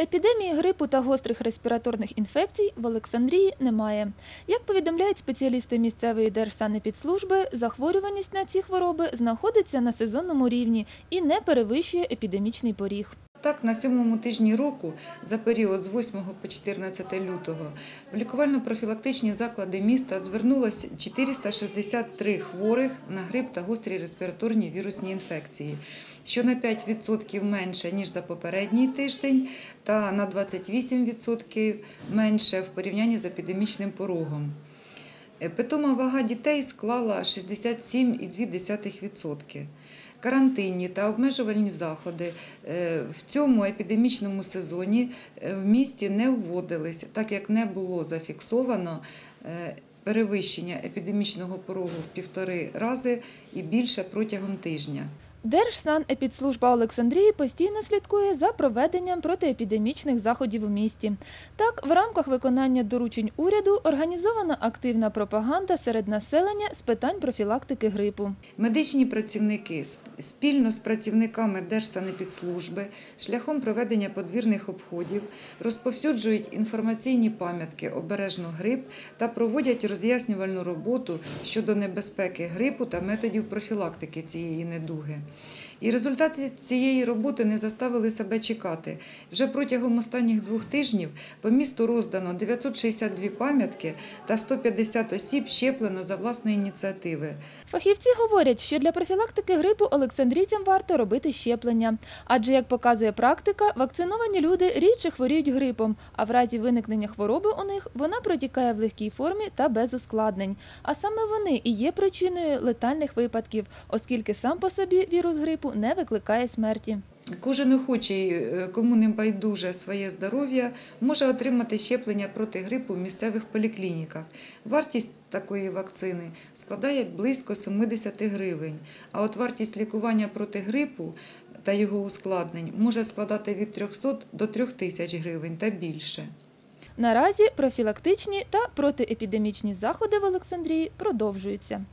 Епідемії грипу та гострих респіраторних інфекцій в Олександрії немає. Як повідомляють спеціалісти місцевої держсанепідслужби, захворюваність на ці хвороби знаходиться на сезонному рівні і не перевищує епідемічний поріг. Так, на сьомому тижні року, за період з 8 по 14 лютого, в лікувально-профілактичні заклади міста звернулось 463 хворих на грип та гострі респіраторні вірусні інфекції, що на 5% менше, ніж за попередній тиждень, та на 28% менше в порівнянні з епідемічним порогом. Е, Питома вага дітей склала 67,2%. Карантинні та обмежувальні заходи е, в цьому епідемічному сезоні е, в місті не вводились, так як не було зафіксовано перевищення епідемічного порогу в півтори рази і більше протягом тижня. Держсанепідслужба Олександрії постійно слідкує за проведенням протиепідемічних заходів у місті. Так, в рамках виконання доручень уряду організована активна пропаганда серед населення з питань профілактики грипу. Медичні працівники спільно з працівниками Держсанепідслужби шляхом проведення подвірних обходів розповсюджують інформаційні пам'ятки обережно грип та проводять роз'яснювальну роботу щодо небезпеки грипу та методів профілактики цієї недуги. І результати цієї роботи не заставили себе чекати. Вже протягом останніх двох тижнів по місту роздано 962 пам'ятки та 150 осіб щеплено за власної ініціативи. Фахівці говорять, що для профілактики грипу олександрійцям варто робити щеплення. Адже, як показує практика, вакциновані люди рідше хворіють грипом, а в разі виникнення хвороби у них вона протікає в легкій формі та без ускладнень. А саме вони і є причиною летальних випадків, оскільки сам по собі вірус грипу не викликає смерті. Кожен охочий, е, кому не байдуже своє здоров'я, може отримати щеплення проти грипу в місцевих поліклініках. Вартість такої вакцини складає близько 70 гривень. А от вартість лікування проти грипу та його ускладнень може складати від 300 до 3000 гривень та більше. Наразі профілактичні та протиепідемічні заходи в Олександрії продовжуються.